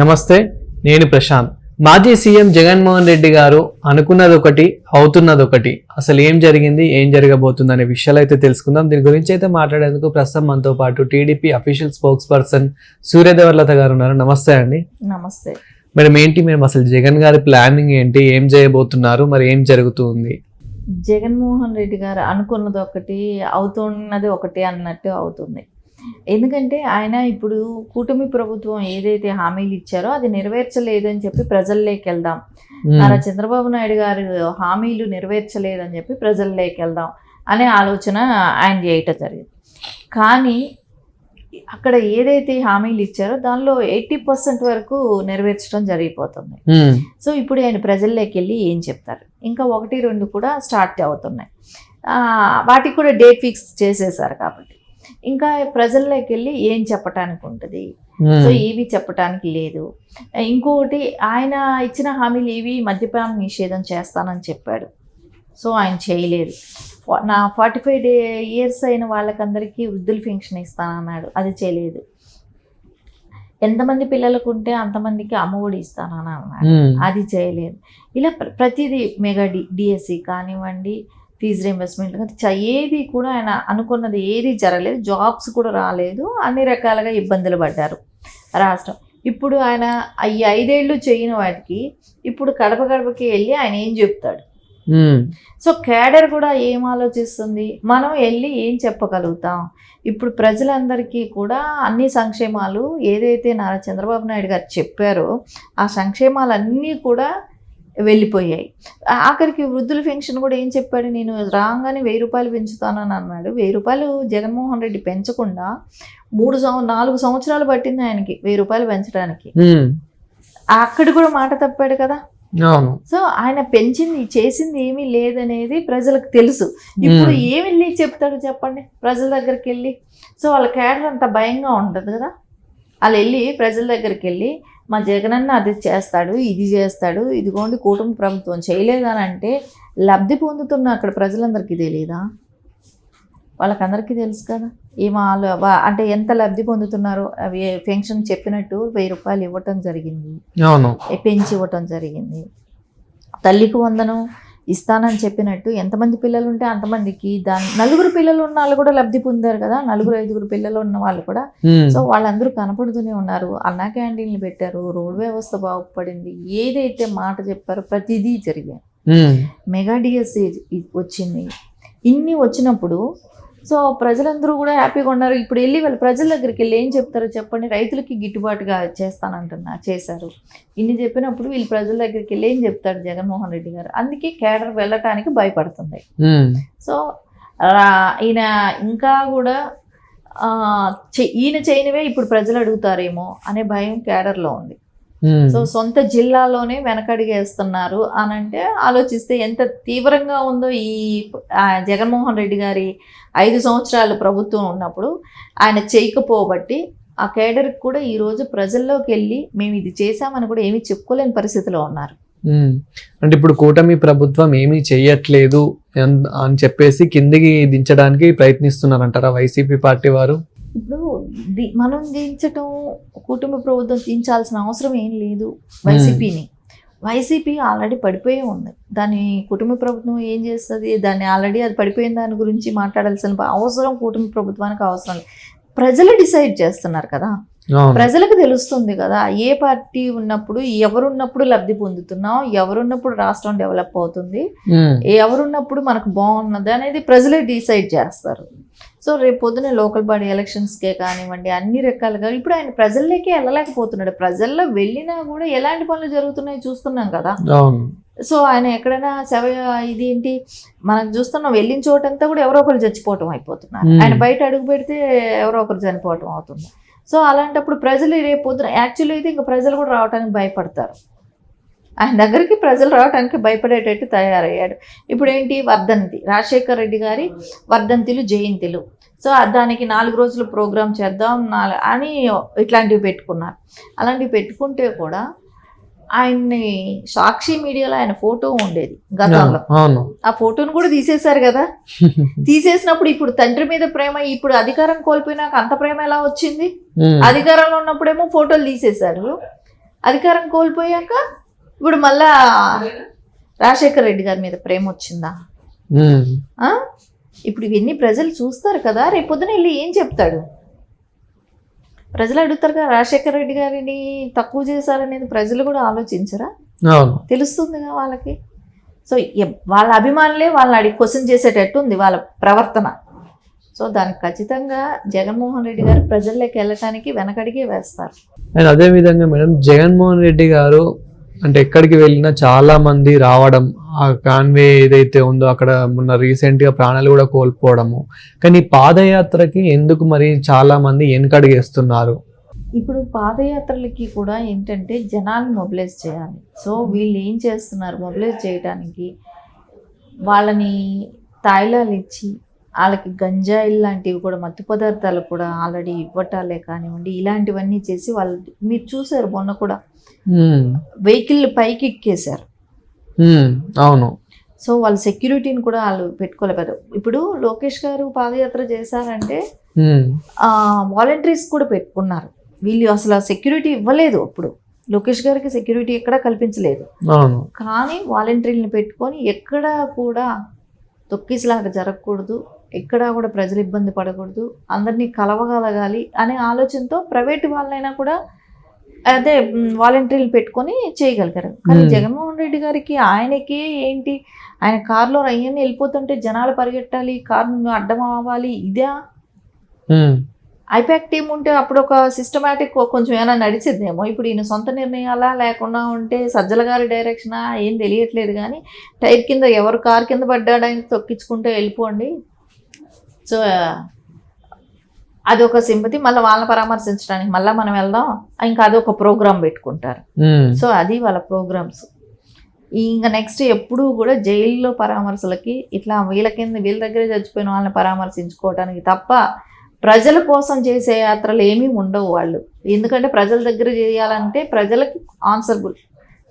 నమస్తే నేను ప్రశాంత్. మాజీ సీఎం జగన్మోహన్ రెడ్డి గారు అనుకున్నది ఒకటి అవుతున్నది ఒకటి అసలు ఏం జరిగింది ఏం జరగబోతుంది అనే విషయాలు అయితే తెలుసుకుందాం. దీని గురించి అయితే మాట్లాడేందుకు ప్రస్తుతం మనతో పాటు టీడీపీ అఫీషియల్ స్పోక్స్ పర్సన్ సూర్యదేవర్లత గారు ఉన్నారు. నమస్తే అండి. నమస్తే. మేడం ఏంటి మేము అసలు జగన్ గారి ప్లానింగ్ ఏంటి ఏం చేయబోతున్నారు మరి ఏం జరుగుతుంది? జగన్మోహన్ రెడ్డి గారు అనుకున్నది ఒకటి అవుతున్నది ఒకటి అన్నట్టు అవుతుంది. ఎందుకంటే ఆయన ఇప్పుడు కూటమి ప్రభుత్వం ఏదైతే హామీలు ఇచ్చారో అది నెరవేర్చలేదు అని చెప్పి ప్రజల్లోకి వెళ్దాం. నారా చంద్రబాబు నాయుడు గారు హామీలు నెరవేర్చలేదని చెప్పి ప్రజల్లోకి వెళ్దాం అనే ఆలోచన ఆయన చేయటం జరిగింది. కానీ అక్కడ ఏదైతే హామీలు ఇచ్చారో దానిలో ఎయిటీ పర్సెంట్ వరకు నెరవేర్చడం జరిగిపోతుంది. సో ఇప్పుడు ఆయన ప్రజల్లోకి వెళ్ళి ఏం చెప్తారు? ఇంకా ఒకటి రెండు కూడా స్టార్ట్ అవుతున్నాయి. వాటికి కూడా డేట్ ఫిక్స్ చేసేసారు కాబట్టి. ఇంకా ప్రజల్లోకి వెళ్ళి ఏం చెప్పటానికి ఉంటుంది సో ఏవి చెప్పటానికి లేదు. ఇంకొకటి ఆయన ఇచ్చిన హామీలు ఏవి? మద్యపాన నిషేధం చేస్తానని చెప్పాడు. సో ఆయన చేయలేదు. నా ఫార్టీ ఫైవ్ డే ఇయర్స్ అయిన వాళ్ళకందరికీ వృద్ధుల పెన్షన్ ఇస్తానన్నాడు. అది చేయలేదు. ఎంతమంది పిల్లలకు ఉంటే అంతమందికి అమ్మఒడి ఇస్తానని అన్నాడు అది చేయలేదు. ఇలా ప్ర- ప్రతిదీ మెగా డి డిఎస్సి కానివ్వండి ఫీజు రీంబర్స్మెంట్ కానీ ఏది కూడా ఆయన అనుకున్నది ఏది జరగలేదు జాబ్స్ కూడా రాలేదు అన్ని రకాలుగా ఇబ్బందులు పడ్డారు రాష్ట్రం. ఇప్పుడు ఆయన ఈ ఐదేళ్ళు చేయని వాటికి ఇప్పుడు కడప గడపకి వెళ్ళి ఆయన ఏం చెప్తాడు? సో క్యాడర్ కూడా ఏం ఆలోచిస్తుంది? మనం వెళ్ళి ఏం చెప్పగలుగుతాం? ఇప్పుడు ప్రజలందరికీ కూడా అన్ని సంక్షేమాలు ఏదైతే నారా చంద్రబాబు నాయుడు గారు చెప్పారో ఆ సంక్షేమాలన్నీ కూడా వెళ్ళిపోయాయి. ఆఖరికి వృద్ధుల పెన్షన్ కూడా ఏం చెప్పాడు? నేను రాగానే వెయ్యి రూపాయలు పెంచుతానని అన్నాడు. వెయ్యి రూపాయలు జగన్మోహన్ రెడ్డి పెంచకుండా మూడు నాలుగు సంవత్సరాలు పట్టింది ఆయనకి వెయ్యి రూపాయలు పెంచడానికి. అక్కడ కూడా మాట తప్పాడు కదా? సో ఆయన పెంచింది చేసింది ఏమీ లేదనేది ప్రజలకు తెలుసు. ఇప్పుడు. ఏమి వెళ్ళి చెప్తాడు చెప్పండి? ప్రజల దగ్గరికి వెళ్ళి. సో వాళ్ళ క్యాడర్ అంత భయంగా ఉండదు కదా? వాళ్ళు వెళ్ళి ప్రజల దగ్గరికి వెళ్ళి మా జగనన్న అది చేస్తాడు ఇది చేస్తాడు ఇదిగోండి కూటమి ప్రభుత్వం చేయలేదని అంటే లబ్ధి పొందుతున్న అక్కడ ప్రజలందరికీ తెలియదా వాళ్ళకందరికీ తెలుసు కదా. ఏం వాళ్ళు అంటే ఎంత లబ్ధి పొందుతున్నారో అవి పెన్షన్ చెప్పినట్టు వెయ్యి రూపాయలు ఇవ్వటం జరిగింది. పెంచి ఇవ్వటం జరిగింది. తల్లికి వందనం ఇస్తానని చెప్పినట్టు ఎంతమంది పిల్లలు ఉంటే అంతమందికి దాని నలుగురు పిల్లలు ఉన్న వాళ్ళు కూడా లబ్ధి పొందారు కదా నలుగురు ఐదుగురు పిల్లలు ఉన్న వాళ్ళు కూడా. సో వాళ్ళందరూ కనపడుతూనే ఉన్నారు. అన్నా క్యాంటీన్లు పెట్టారు రోడ్ వ్యవస్థ బాగుపడింది ఏదైతే మాట చెప్పారో ప్రతిదీ జరిగాయి. మెగా డిఎస్సి వచ్చింది. ఇన్ని వచ్చినప్పుడు సో ప్రజలందరూ కూడా హ్యాపీగా ఉన్నారు. ఇప్పుడు వెళ్ళి వాళ్ళు ప్రజల దగ్గరికి వెళ్ళి ఏం చెప్తారో చెప్పండి. రైతులకి గిట్టుబాటుగా చేస్తానంటున్నా చేశారు. ఇన్ని చెప్పినప్పుడు వీళ్ళు ప్రజల దగ్గరికి వెళ్ళి ఏం చెప్తాడు జగన్మోహన్ రెడ్డి గారు? అందుకే కేడర్ వెళ్ళటానికి భయపడుతుంది. సో ఈయన ఇంకా కూడా ఈయన చేయనివే ఇప్పుడు ప్రజలు అడుగుతారేమో అనే భయం కేడర్లో ఉంది. సో సొంత జిల్లాలోనే వెనకడిగేస్తున్నారు అని అంటే ఆలోచిస్తే ఎంత తీవ్రంగా ఉందో ఈ జగన్మోహన్ రెడ్డి గారి ఐదు సంవత్సరాలు ప్రభుత్వం ఉన్నప్పుడు ఆయన చేయకపోబట్టి ఆ కేడర్కి కూడా ఈరోజు ప్రజల్లోకి వెళ్ళి మేము ఇది చేశామని కూడా ఏమీ చెప్పుకోలేని పరిస్థితిలో ఉన్నారు. ఉమ్. అంటే ఇప్పుడు కూటమి ప్రభుత్వం ఏమీ చెయ్యట్లేదు అన్- అని చెప్పేసి కిందికి దించడానికి ప్రయత్నిస్తున్నారంటారా వైసీపీ పార్టీ వారు? ఇప్పుడు మనం దించటం కుటుంబ ప్రభుత్వం దించాల్సిన అవసరం ఏం లేదు వైసీపీని. వైసీపీ ఆల్రెడీ పడిపోయి ఉంది. దాని కుటుంబ ప్రభుత్వం ఏం చేస్తుంది? దాన్ని ఆల్రెడీ అది పడిపోయిన దాని గురించి మాట్లాడాల్సిన అవసరం కుటుంబ ప్రభుత్వానికి అవసరం లేదు. ప్రజలు డిసైడ్ చేస్తున్నారు కదా? ప్రజలకు తెలుస్తుంది కదా ఏ పార్టీ ఉన్నప్పుడు ఎవరున్నప్పుడు లబ్ధి పొందుతున్నాం ఎవరున్నప్పుడు రాష్ట్రం డెవలప్ అవుతుంది ఎవరున్నప్పుడు మనకు బాగున్నది అనేది ప్రజలే డిసైడ్ చేస్తారు. సో రేపు పొద్దున లోకల్ బాడీ ఎలక్షన్స్కే కానివ్వండి అన్ని రకాలుగా ఇప్పుడు ఆయన ప్రజల్లోకి వెళ్ళలేకపోతున్నాడు. ప్రజల్లో వెళ్ళినా కూడా ఎలాంటి పనులు జరుగుతున్నాయో చూస్తున్నాం కదా. సో ఆయన ఎక్కడైనా శవ ఇదేంటి మనం చూస్తున్నాం వెళ్ళిన చోటంతా కూడా ఎవరో ఒకరు చచ్చిపోవటం అయిపోతున్నారు. ఆయన బయట అడుగు పెడితే ఎవరో ఒకరు చనిపోవటం అవుతుంది. సో అలాంటప్పుడు ప్రజలు రేపు పొద్దున యాక్చువల్లీ అయితే ఇంకా ప్రజలు కూడా రావడానికి భయపడతారు. ఆయన దగ్గరికి ప్రజలు రావడానికి భయపడేటట్టు తయారయ్యాడు. ఇప్పుడు ఏంటి వర్ధంతి. రాజశేఖర్ రెడ్డి గారి వర్ధంతిలు జయంతిలు. సో దానికి నాలుగు రోజులు ప్రోగ్రామ్ చేద్దాం నాలుగు అని ఇట్లాంటివి పెట్టుకున్నారు. అలాంటివి పెట్టుకుంటే కూడా ఆయన్ని సాక్షి మీడియాలో ఆయన ఫోటో ఉండేది గతంలో. ఆ ఫోటోను కూడా తీసేశారు కదా. తీసేసినప్పుడు ఇప్పుడు తండ్రి మీద ప్రేమ ఇప్పుడు అధికారం కోల్పోయినాక అంత ప్రేమ ఎలా వచ్చింది? అధికారంలో ఉన్నప్పుడేమో ఫోటోలు తీసేశారు. అధికారం కోల్పోయాక ఇప్పుడు మళ్ళా రాజశేఖర రెడ్డి గారి మీద ప్రేమ వచ్చిందా? ఇప్పుడు ఇవన్నీ ప్రజలు చూస్తారు కదా రేపు పొద్దున వెళ్ళి ఏం చెప్తాడు? ప్రజలు అడుగుతారు కదా రాజశేఖర రెడ్డి గారిని తక్కువ చేశారనేది ప్రజలు కూడా ఆలోచించరా? అవును. తెలుస్తుందిగా వాళ్ళకి. సో వాళ్ళ అభిమానులే వాళ్ళని అడిగి క్వశ్చన్ చేసేటట్టు ఉంది వాళ్ళ ప్రవర్తన. సో దానికి ఖచ్చితంగా జగన్మోహన్ రెడ్డి గారు ప్రజల్లోకి వెళ్ళటానికి వెనకడిగే వేస్తారు. అండ్ అదే విధంగా మేడం జగన్మోహన్ రెడ్డి గారు అంటే ఎక్కడికి వెళ్ళినా చాలా మంది రావడం ఆ కాన్వే ఏదైతే ఉందో అక్కడ మొన్న రీసెంట్గా ప్రాణాలు కూడా కోల్పోవడము. కానీ పాదయాత్రకి ఎందుకు మరి చాలా మంది వెనకడిగేస్తున్నారు? ఇప్పుడు పాదయాత్రలకి కూడా ఏంటంటే జనాలు మొబిలైజ్ చేయాలి. సో వీళ్ళు ఏం చేస్తున్నారు? మొబిలైజ్ చేయడానికి వాళ్ళని తాయిలాలు ఇచ్చి వాళ్ళకి గంజాయిల్ లాంటివి కూడా మత్తు పదార్థాలు కూడా ఆల్రెడీ ఇవ్వటాలే కానివ్వండి ఇలాంటివన్నీ చేసి వాళ్ళు మీరు చూసారు మొన్న కూడా వెహికల్ పైకి ఎక్కేశారు. అవును. సో వాళ్ళ సెక్యూరిటీని కూడా వాళ్ళు పెట్టుకోలేకపోయారు ఇప్పుడు లోకేష్ గారు పాదయాత్ర చేశారంటే వాలంటీర్స్ కూడా పెట్టుకున్నారు. వీళ్ళు అసలు సెక్యూరిటీ ఇవ్వలేదు అప్పుడు. లోకేష్ గారికి సెక్యూరిటీ ఎక్కడా కల్పించలేదు. అవును. కానీ వాలంటీర్ని పెట్టుకొని ఎక్కడా కూడా తొక్కిసలాట జరగకూడదు. ఎక్కడా కూడా ప్రజలు ఇబ్బంది పడకూడదు. అందరినీ కలవగలగాలి అనే ఆలోచనతో ప్రైవేట్ వాళ్ళైనా కూడా అదే వాలంటీర్లు పెట్టుకొని చేయగలిగారు. కానీ. జగన్మోహన్ రెడ్డి గారికి ఆయనకి ఏంటి? ఆయన కారులో అయ్యని వెళ్ళిపోతుంటే జనాలు పరిగెట్టాలి కారు అడ్డం అవ్వాలి ఇదే ఐపాక్ టీం ఉంటే అప్పుడు ఒక సిస్టమేటిక్ కొంచెం ఏమైనా నడిచిద్దేమో ఇప్పుడు ఈయన సొంత నిర్ణయాలా లేకుండా ఉంటే సజ్జల గారి డైరెక్షనా ఏం తెలియట్లేదు కానీ టైర్ కింద ఎవరు కార్ కింద పడ్డాడని తొక్కించుకుంటే వెళ్ళిపోండి. సో అదొక సింపతి. మళ్ళీ వాళ్ళని పరామర్శించడానికి మళ్ళీ మనం వెళ్దాం. ఇంకా అదొక ప్రోగ్రామ్ పెట్టుకుంటారు. సో అది వాళ్ళ ప్రోగ్రామ్స్. ఇంకా నెక్స్ట్ ఎప్పుడూ కూడా జైల్లో పరామర్శలకి ఇట్లా వీళ్ళ కింద వీళ్ళ దగ్గరే చచ్చిపోయిన వాళ్ళని పరామర్శించుకోవడానికి తప్ప ప్రజల కోసం చేసే యాత్రలు ఏమీ ఉండవు వాళ్ళు. ఎందుకంటే ప్రజల దగ్గర చేయాలంటే ప్రజలకి ఆన్సర్బుల్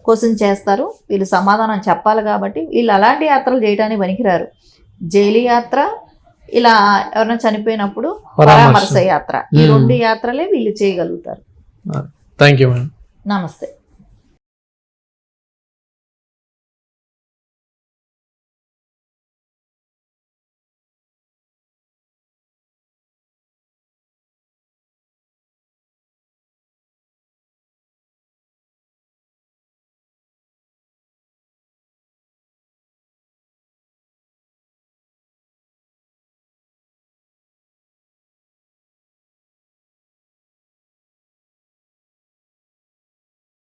క్వశ్చన్ చేస్తారు. వీళ్ళు సమాధానం చెప్పాలి కాబట్టి వీళ్ళు అలాంటి యాత్రలు చేయడానికి పనికిరారు. జైలు యాత్ర ఇలా ఎవరైనా చనిపోయినప్పుడు పరామర్శ. యాత్ర ఈ. రెండు యాత్రలే వీళ్ళు చేయగలుగుతారు థ్యాంక్ యూ మేడం నమస్తే